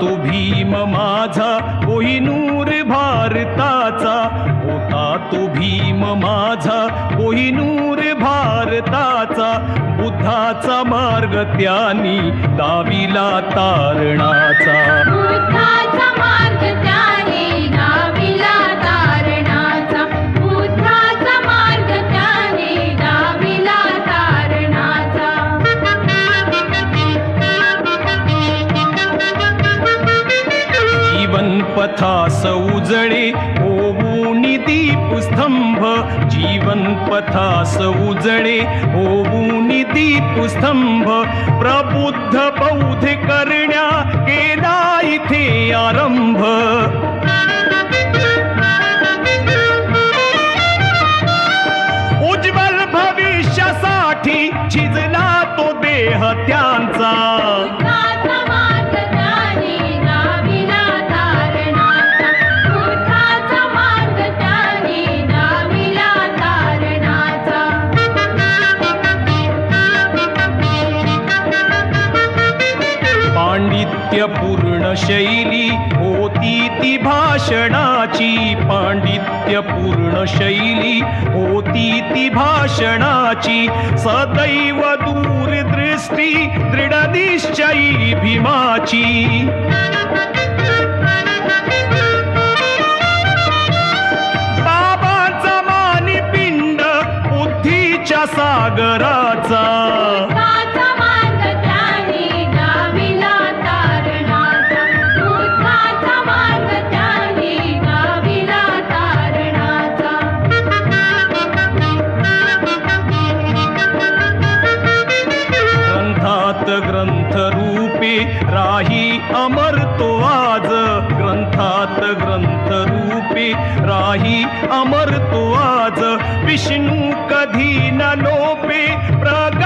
तो भीम माझा कोहिनूर भारताचा. होता तो भीम माझा कोहिनूर भारताचा. बुद्धाचा मार्ग त्यानी दाविला तारणाचा. पथास उजळे होऊन दीपस्तंभ जीवन पथास उजळे होऊन दीपस्तंभ प्रबुद्ध बौद्ध करण्या केला इथे आरंभ. उज्ज्वल भविष्यासाठी छिजला तो देह त्या पांडित्यपूर्ण शैली होती ती भाषणाची. पांडित्यपूर्ण शैली होती ती भाषणाची. सदैव दूरदृष्टी दृढ निश्चयी भीमाची. बाबाचा मानी पिंड बुद्धीच्या सागराचा. ग्रंथरूपी राही अमर तो आज. ग्रंथात ग्रंथरूपी राही अमर तो आज. विष्णू कधी न लोपे प्राग